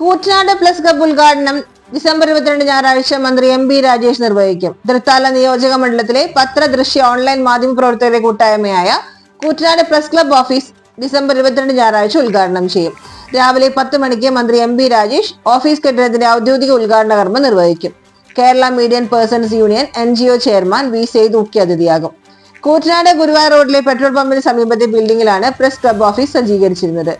Koottanad plus club ഉദ്ഘാടനം December ഇരുപത്തിരണ്ട് ഞായറാഴ്ച മന്ത്രി എം ബി രാജേഷ് നിർവഹിക്കും. തൃത്താല നിയോജക മണ്ഡലത്തിലെ പത്ര ദൃശ്യ ഓൺലൈൻ മാധ്യമ പ്രവർത്തകരുടെ കൂട്ടായ്മയായ Koottanad press club office December ഇരുപത്തിരണ്ട് ഞായറാഴ്ച ഉദ്ഘാടനം ചെയ്യും. രാവിലെ പത്ത് മണിക്ക് മന്ത്രി എം ബി രാജേഷ് ഓഫീസ് കെട്ടിടത്തിന്റെ ഔദ്യോഗിക ഉദ്ഘാടന കർമ്മം നിർവഹിക്കും. Kerala media persons union N G O chairman V Saeed മുഖ്യാതിഥിയാകും കൂറ്റനാട് ഗുരുവായൂർ റോഡിലെ പെട്രോൾ പമ്പിന് സമീപത്തെ ബിൽഡിംഗിലാണ് പ്രസ് ക്ലബ് ഓഫീസ് സജ്ജീകരിച്ചിരുന്നത്.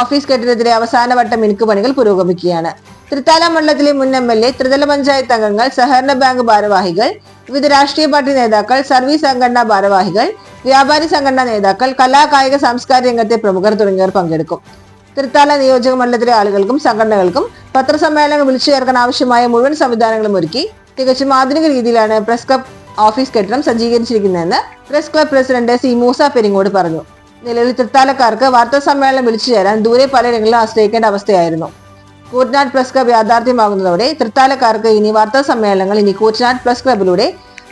ഓഫീസ് കെട്ടിടത്തിലെ അവസാനവട്ട മിനുക്ക് പണികൾ പുരോഗമിക്കുകയാണ്. തൃത്താല മണ്ഡലത്തിലെ മുൻ എം എൽ എ ത്രിതല പഞ്ചായത്ത് അംഗങ്ങൾ സഹകരണ ബാങ്ക് ഭാരവാഹികൾ വിവിധ രാഷ്ട്രീയ പാർട്ടി നേതാക്കൾ സർവീസ് സംഘടനാ ഭാരവാഹികൾ വ്യാപാരി സംഘടനാ നേതാക്കൾ കലാ കായിക സാംസ്കാരിക രംഗത്തെ പ്രമുഖർ തുടങ്ങിയവർ പങ്കെടുക്കും. തൃത്താല നിയോജക മണ്ഡലത്തിലെ ആളുകൾക്കും സംഘടനകൾക്കും പത്രസമ്മേളനങ്ങൾ വിളിച്ചു ചേർക്കാൻ ആവശ്യമായ മുഴുവൻ സംവിധാനങ്ങളും ഒരുക്കി തികച്ചും ആധുനിക രീതിയിലാണ് പ്രസ് ക്ലബ് ഓഫീസ് കെട്ടിടം സജ്ജീകരിച്ചിരിക്കുന്നതെന്ന് press club president C Moosa Peringode പറഞ്ഞു. നിലവിൽ തൃത്താലക്കാർക്ക് വാർത്താ സമ്മേളനം വിളിച്ചു ചേരാൻ ദൂരെ പലയിടങ്ങളിലും ആശ്രയിക്കേണ്ട അവസ്ഥയായിരുന്നു. കൂറ്റനാട് പ്രസ് ക്ലബ് യാഥാർത്ഥ്യമാകുന്നതോടെ തൃത്താലക്കാർക്ക് ഇനി വാർത്താ സമ്മേളനങ്ങൾ ഇനി കൂറ്റനാട് പ്രസ് ക്ലബിലൂടെ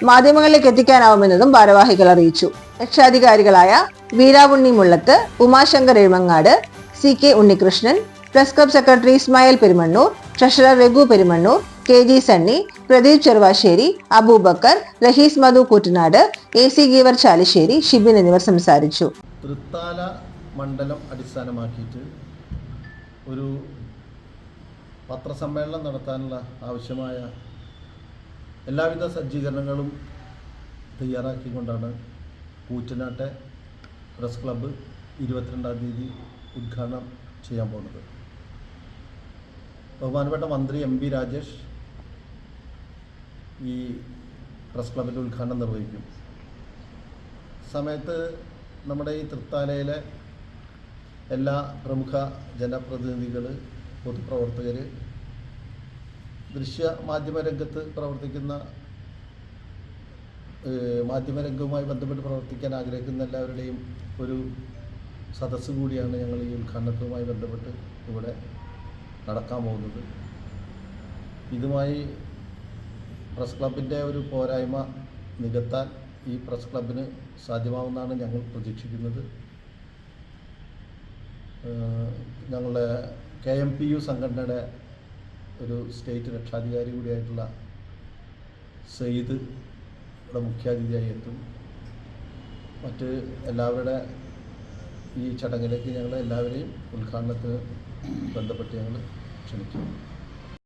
മാധ്യമങ്ങളിലേക്ക് എത്തിക്കാനാവുമെന്നതും ഭാരവാഹികൾ അറിയിച്ചു. രക്ഷാധികാരികളായ Veeravunni Mullath Umashankar Ezhumangad C K Unnikrishnan press club secretary Ismail Perumannur treasurer Raghu Perumannur K G Sunny Pradeep Cheruvassery Abubakar Raheez Madhu Koottanad A C Geevar Chalissery Shibin എന്നിവർ സംസാരിച്ചു. തൃത്താല മണ്ഡലം അടിസ്ഥാനമാക്കിയിട്ട് ഒരു പത്രസമ്മേളനം നടത്താനുള്ള ആവശ്യമായ എല്ലാവിധ സജ്ജീകരണങ്ങളും തയ്യാറാക്കിക്കൊണ്ടാണ് കൂറ്റനാട്ടെ പ്രസ് ക്ലബ്ബ് ഇരുപത്തിരണ്ടാം തീയതി ഉദ്ഘാടനം ചെയ്യാൻ പോകുന്നത്. ബഹുമാനപ്പെട്ട മന്ത്രി എം പി രാജേഷ് ഈ പ്രസ് ക്ലബിന്റെ ഉദ്ഘാടനം നിർവഹിക്കും. സമയത്ത് നമ്മുടെ ഈ തൃത്താലയിലെ എല്ലാ പ്രമുഖ ജനപ്രതിനിധികൾ പൊതുപ്രവർത്തകർ ദൃശ്യ മാധ്യമ രംഗത്ത് പ്രവർത്തിക്കുന്ന മാധ്യമരംഗവുമായി ബന്ധപ്പെട്ട് പ്രവർത്തിക്കാൻ ആഗ്രഹിക്കുന്ന എല്ലാവരുടെയും ഒരു സദസ്സ് കൂടിയാണ് ഞങ്ങൾ ഈ ഉദ്ഘാടനത്തുമായി ബന്ധപ്പെട്ട് ഇവിടെ നടക്കാൻ പോകുന്നത്. ഇതുമായി പ്രസ് ക്ലബിന്റെ ഒരു പോരായ്മ നികത്താൻ ഈ പ്രസ് ക്ലബിന് സാധ്യമാവുമെന്നാണ് ഞങ്ങൾ പ്രതീക്ഷിക്കുന്നത്. ഞങ്ങളുടെ കെ എം പി യു സംഘടനയുടെ ഒരു സ്റ്റേറ്റ് രക്ഷാധികാരി കൂടിയായിട്ടുള്ള സെയ്ദ് ഇവിടെ മുഖ്യാതിഥിയായി എത്തും. മറ്റ് എല്ലാവരുടെ ഈ ചടങ്ങിലേക്ക് ഞങ്ങൾ എല്ലാവരെയും ഉദ്ഘാടനത്തിന് ബന്ധപ്പെട്ട് ഞങ്ങൾ ക്ഷണിക്കും